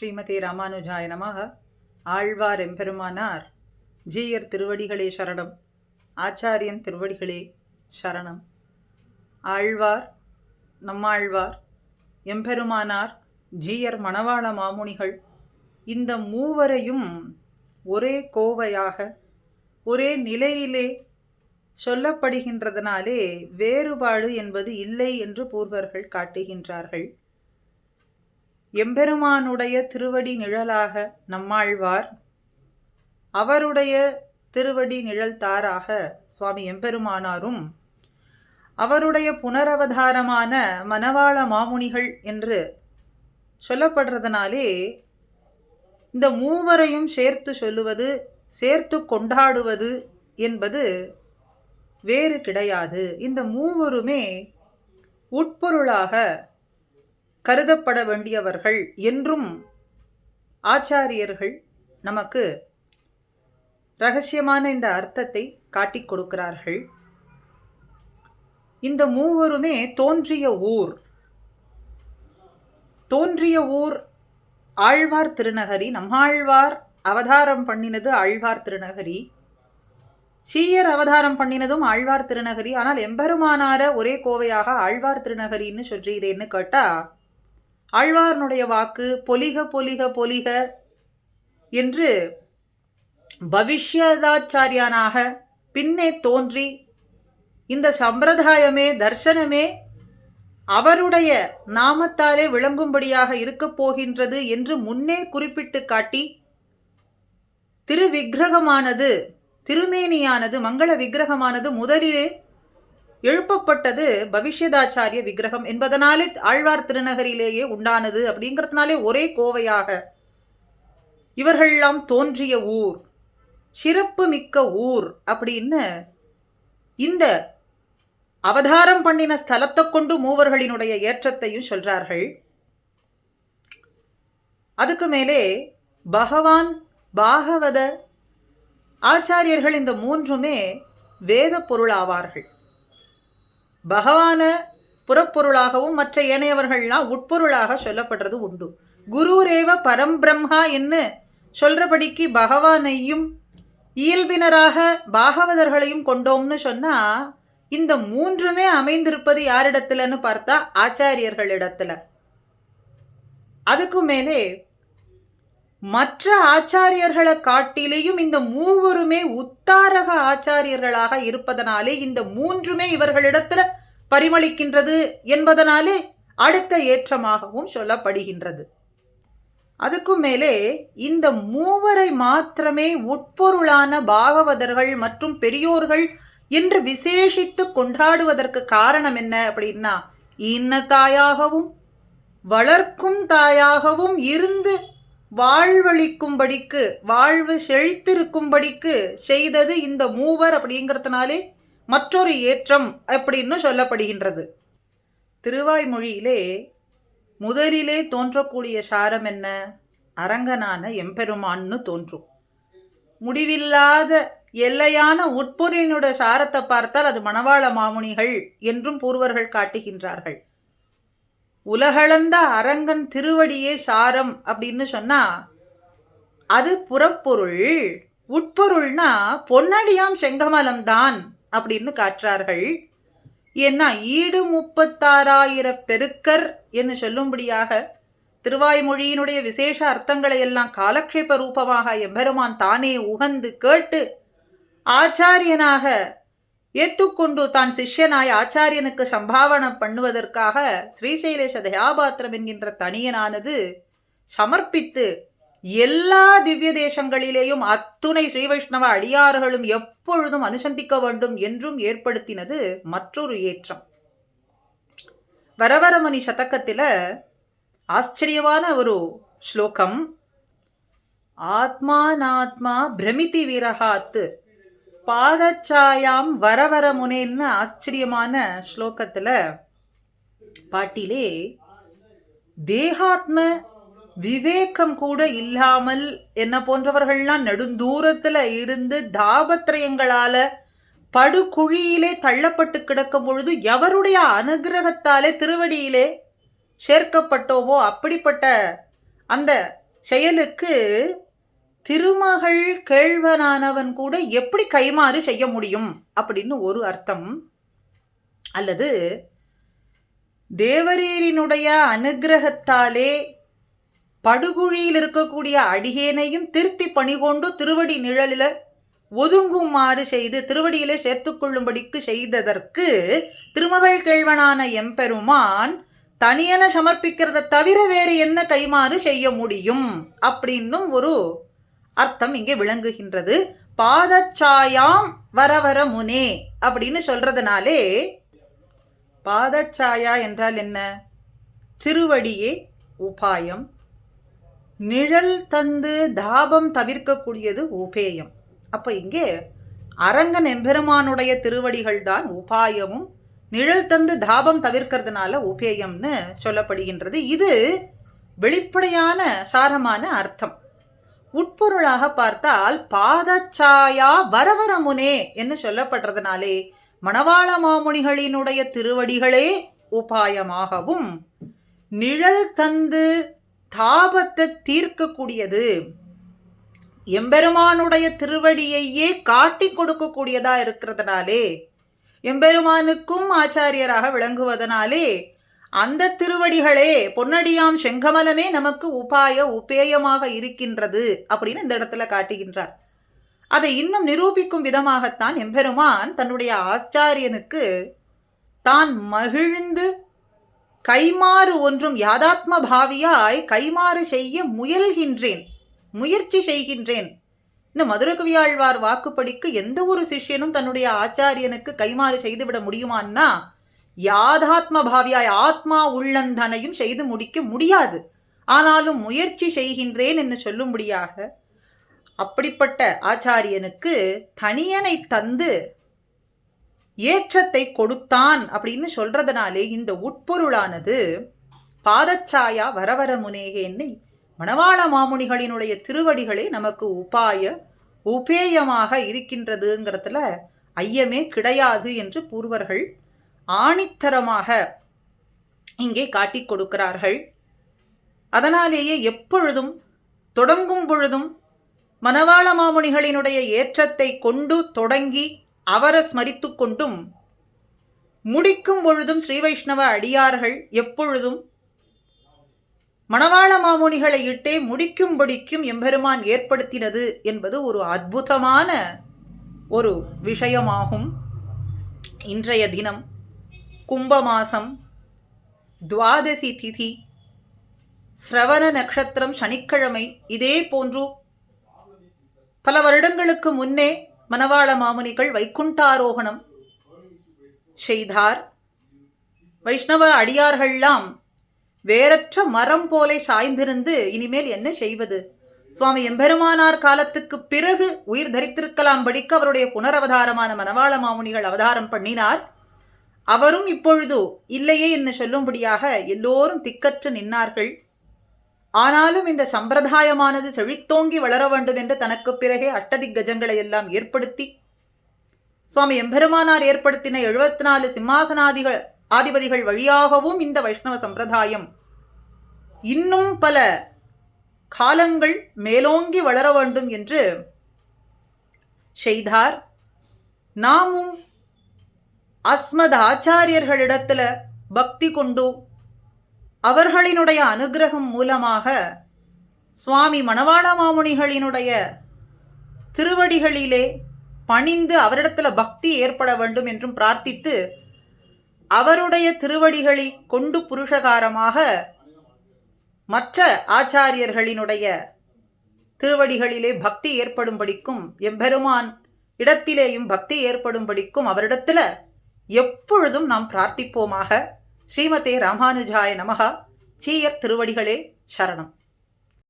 ஸ்ரீமதி ராமானுஜாய நமக. ஆழ்வார் எம்பெருமானார் ஜீயர் திருவடிகளே சரணம். ஆச்சாரியன் திருவடிகளே சரணம். ஆழ்வார் நம்மாழ்வார் எம்பெருமானார் ஜீயர் மணவாள மாமுனிகள் இந்த மூவரையும் ஒரே கோவையாக ஒரே நிலையிலே சொல்லப்படுகின்றதனாலே வேறுபாடு என்பது இல்லை என்று பூர்வர்கள் காட்டுகின்றார்கள். எம்பெருமானுடைய திருவடி நிழலாக நம்மாழ்வார். அவருடைய திருவடி நிழல் தாராக சுவாமி எம்பெருமானாரும் அவருடைய புனரவதாரமான மணவாள மாமுனிகள் என்று சொல்லப்படுறதுனாலே இந்த மூவரையும் சேர்த்து சொல்லுவது சேர்த்து கொண்டாடுவது என்பது வேறு கிடையாது. இந்த மூவருமே உட்பொருளாக கருதப்பட வேண்டியவர்கள் என்றும் ஆச்சாரியர்கள் நமக்கு ரகசியமான இந்த அர்த்தத்தை காட்டிக் கொடுக்கிறார்கள். இந்த மூவருமே தோன்றிய ஊர். தோன்றிய ஊர் ஆழ்வார் திருநகரி. நம்மாழ்வார் அவதாரம் பண்ணினது ஆழ்வார் திருநகரி. சீயர் அவதாரம் பண்ணினதும் ஆழ்வார் திருநகரி. ஆனால் எம்பெருமானார ஒரே கோவையாக ஆழ்வார் திருநகரின்னு சொல்றீரேன்னு கேட்டால் ஆழ்வாரனுடைய வாக்கு பொலிக பொலிக பொலிக என்று பவிஷ்யதாச்சாரியானாக பின்னே தோன்றி இந்த சம்பிரதாயமே தர்சனமே அவருடைய நாமத்தாலே விளங்கும்படியாக இருக்கப் போகின்றது என்று முன்னே குறிப்பிட்டு காட்டி திருவிக்கிரகமானது திருமேனியானது மங்கள விக்கிரகமானது முதலிலே எழுப்பப்பட்டது பவிஷ்யதாச்சாரிய விக்கிரகம் என்பதனாலே ஆழ்வார் திருநகரிலேயே உண்டானது அப்படிங்கிறதுனாலே ஒரே கோவையாக. இவர்கள்லாம் தோன்றிய ஊர் சிறப்பு மிக்க ஊர் அப்படின்னு இந்த அவதாரம் பண்ணின ஸ்தலத்தை கொண்டு மூவர்களினுடைய ஏற்றத்தையும் சொல்றார்கள். அதுக்கு மேலே பகவான் பாகவத ஆச்சாரியர்கள் இந்த மூன்றுமே வேத பொருளாவார்கள். பகவான புறப்பொருளாகவும் மற்ற ஏனையவர்கள்லாம் உட்பொருளாக சொல்லப்படுறது உண்டு. குருரேவ பரம்பிரம்மா என்று சொல்கிறபடிக்கு பகவானையும் இயல்பினராக பாகவதர்களையும் கொண்டோம்னு சொன்னால் இந்த மூன்றுமே அமைந்திருப்பது யாரிடத்துலன்னு பார்த்தா ஆச்சாரியர்களிடத்துல. அதுக்கு மேலே மற்ற ஆச்சாரியர்களை காட்டிலேயும் இந்த மூவருமே உத்தாரக ஆச்சாரியர்களாக இருப்பதனாலே இந்த மூன்றுமே இவர்களிடத்துல பரிமளிக்கின்றது என்பதனாலே அடுத்த ஏற்றமாகவும் சொல்லப்படுகின்றது. அதுக்கும் மேலே இந்த மூவரை மாத்திரமே உட்பொருளான பாகவதர்கள் மற்றும் பெரியோர்கள் என்று விசேஷித்து கொண்டாடுவதற்கு காரணம் என்ன அப்படின்னா இன்ன தாயாகவும் வளர்க்கும் தாயாகவும் இருந்து வாழ்வழிக்கும்படிக்கு வாழ்வு செழித்திருக்கும்படிக்கு செய்தது இந்த மூவர் அப்படிங்கிறதுனாலே மற்றொரு ஏற்றம் அப்படின்னு சொல்லப்படுகின்றது. திருவாய்மொழியிலே முதலிலே தோன்றக்கூடிய சாரம் என்ன? அரங்கனான எம்பெருமான்னு தோன்றும். முடிவில்லாத எல்லையான உட்பொருளினுடைய சாரத்தை பார்த்தால் அது மணவாள மாமுனிகள் என்றும் பூர்வர்கள் காட்டுகின்றார்கள். உலகளந்த அரங்கன் திருவடியே சாரம் அப்படின்னு சொன்னா அது புறப்பொருள் உட்பொருள்னா பொன்னடியாம் செங்கமலம் தான் அப்படின்னு காட்டுறார்கள் ஏன்னா ஈடு முப்பத்தாறாயிர பெருக்கர் என்று சொல்லும்படியாக திருவாய்மொழியினுடைய விசேஷ அர்த்தங்களை எல்லாம் காலக்ஷேப ரூபமாக எம்பெருமான் தானே உகந்து கேட்டு ஆச்சாரியனாக ஏத்துக்கொண்டு தான் சிஷ்யனாய் ஆச்சாரியனுக்கு சம்பாவனம் பண்ணுவதற்காக ஸ்ரீசைலேஷ தயாபாத்திரம் என்கின்ற தனியனானது சமர்ப்பித்து எல்லா திவ்ய தேசங்களிலேயும் அத்துணை ஸ்ரீ வைஷ்ணவ அடியார்களும் எப்பொழுதும் அனுசந்திக்க வேண்டும் என்றும் ஏற்படுத்தினது மற்றொரு ஏற்றம். வரவரமணி சதக்கத்தில் ஆச்சரியமான ஒரு ஸ்லோகம் ஆத்மானாத்மா பிரமிதி விரகாத்து பாதச்சாயாம் வரவர முனேன்னு ஆச்சரியமான ஸ்லோகத்தில் பாட்டிலே தேகாத்ம விவேகம் கூட இல்லாமல் என்ன போன்றவர்கள்லாம் நெடுந்தூரத்துல இருந்து தாபத்திரயங்களால படுகுழியிலே தள்ளப்பட்டு கிடக்கும் பொழுது எவருடைய அனுகிரகத்தாலே திருவடியிலே சேர்க்கப்பட்டோவோ அப்படிப்பட்ட அந்த செயலுக்கு திருமகள் கேழ்வனானவன் கூட எப்படி கைமாறு செய்ய முடியும்? அப்படின்னு ஒரு அர்த்தம். அல்லது தேவரீரினுடைய அனுகிரகத்தாலே படுகுழியில் இருக்கக்கூடிய அடிகேனையும் திருத்தி பணிகொண்டு திருவடி நிழலில் ஒதுங்குமாறு செய்து திருவடியிலே சேர்த்துக்கொள்ளும்படிக்கு செய்ததற்கு திருமகள் கேழ்வனான எம்பெருமான் தனியென சமர்ப்பிக்கிறத தவிர வேறு என்ன கைமாறு செய்ய முடியும்? அப்படின்னும் ஒரு அர்த்தம் இங்கே விளங்குகின்றது. பாதச்சாயாம் வரவர முனே அப்படின்னு சொல்றதுனாலே பாதச்சாயா என்றால் என்ன? திருவடியே உபாயம். நிழல் தந்து தாபம் தவிர்க்கக்கூடியது உபேயம். அப்போ இங்கே அரங்கன் எம்பெருமானுடைய திருவடிகள் தான் உபாயமும் நிழல் தந்து தாபம் தவிர்க்கிறதுனால உபேயம்னு சொல்லப்படுகின்றது. இது வெளிப்படையான சாரமான அர்த்தம். உட்பொருளாக பார்த்தால் பாதச்சாயா வரவர முனே என்று சொல்லப்படுறதுனாலே மணவாள மாமுனிகளினுடைய திருவடிகளே உபாயமாகவும் நிழல் தந்து தாபத்தை தீர்க்கக்கூடியது. எம்பெருமானுடைய திருவடியையே காட்டி கொடுக்கக்கூடியதா இருக்கிறதுனாலே எம்பெருமானுக்கும் ஆச்சாரியராக விளங்குவதனாலே அந்த திருவடிகளே பொன்னடியாம் செங்கமலமே நமக்கு உபாய உபேயமாக இருக்கின்றது அப்படின்னு இந்த இடத்துல காட்டுகின்றார். அதை இன்னும் நிரூபிக்கும் விதமாகத்தான் எம்பெருமான் தன்னுடைய ஆச்சாரியனுக்கு தான் மகிழ்ந்து கைமாறு ஒன்றும் யாதாத்ம பாவியாய் கைமாறு செய்ய முயல்கின்றேன் முயற்சி செய்கின்றேன். இந்த மதுரகவியாழ்வார் வாக்குப்படிக்கு எந்த ஒரு சிஷ்யனும் தன்னுடைய ஆச்சாரியனுக்கு கைமாறு செய்துவிட முடியுமான்னா யாதாத்ம பாவியாய் ஆத்மா உள்ளந்தனையும் செய்து முடிக்க முடியாது. ஆனாலும் முயற்சி செய்கின்றேன் என்று சொல்லும்படியாக அப்படிப்பட்ட ஆச்சாரியனுக்கு தனியனை தந்து ஏற்றத்தை கொடுத்தான் அப்படின்னு சொல்றதுனாலே இந்த உட்பொருளானது பாதச்சாயா வரவர முனேகேன்னு மணவாள மாமுனிகளினுடைய திருவடிகளே நமக்கு உபாய உபேயமாக இருக்கின்றதுங்கிறதுல ஐயமே கிடையாது என்று பூர்வர்கள் ஆணித்தரமாக இங்கே காட்டிக் கொடுக்கிறார்கள். அதனாலேயே எப்பொழுதும் தொடங்கும் பொழுதும் மணவாள மாமுனிகளினுடைய ஏற்றத்தை கொண்டு தொடங்கி அவரை ஸ்மரித்து கொண்டும் முடிக்கும் பொழுதும் ஸ்ரீ வைஷ்ணவ அடியார்கள் எப்பொழுதும் மணவாள மாமுனிகளை இட்டே முடிக்கும்படிக்கும் எம்பெருமான் ஏற்படுத்தினது என்பது ஒரு அற்புதமான ஒரு விஷயமாகும். இன்றைய தினம் கும்பமாசம் துவாதசி திதி சிரவண நட்சத்திரம் சனிக்கிழமை இதே போன்று பல வருடங்களுக்கு முன்னே மணவாள மாமுனிகள் வைகுண்டாரோகணம் செய்தார். வைஷ்ணவ அடியார்கள்லாம் வேறற்ற மரம் போலே சாய்ந்திருந்து இனிமேல் என்ன செய்வது? சுவாமி எம்பெருமானார் காலத்துக்கு பிறகு உயிர் தரித்திருக்கலாம் படிக்க அவருடைய புனரவதாரமான மணவாள மாமுனிகள் அவதாரம் பண்ணினார். அவரும் இப்பொழுது இல்லையே என்று சொல்லும்படியாக எல்லோரும் திக்கற்று நின்னார்கள். ஆனாலும் இந்த சம்பிரதாயமானது செழித்தோங்கி வளர வேண்டும் என்று தனக்கு பிறகே அட்டதிக் கஜங்களை எல்லாம் ஏற்படுத்தி சுவாமி எம்பெருமானார் ஏற்படுத்தின எழுபத்தி நாலு சிம்மாசனாதிகள் ஆதிபதிகள் வழியாகவும் இந்த வைஷ்ணவ சம்பிரதாயம் இன்னும் பல காலங்கள் மேலோங்கி வளர வேண்டும் என்று செய்தார். நாமும் அஸ்மத் ஆச்சாரியர்களிடத்துல பக்தி கொண்டு அவர்களினுடைய அனுகிரகம் மூலமாக சுவாமி மணவாள மாமுனிகளினுடைய திருவடிகளிலே பணிந்து அவரிடத்துல பக்தி ஏற்பட வேண்டும் என்றும் பிரார்த்தித்து அவருடைய திருவடிகளை கொண்டு புருஷகாரமாக மற்ற ஆச்சாரியர்களினுடைய திருவடிகளிலே பக்தி ஏற்படும்படிக்கும் எம்பெருமான் இடத்திலேயும் பக்தி ஏற்படும்படிக்கும் அவரிடத்துல எப்பொழுதும் நாம் பிரார்த்திப்போமாக ஸ்ரீமதே ராமானுஜாய நமகா சீயர் திருவடிகளே சரணம்.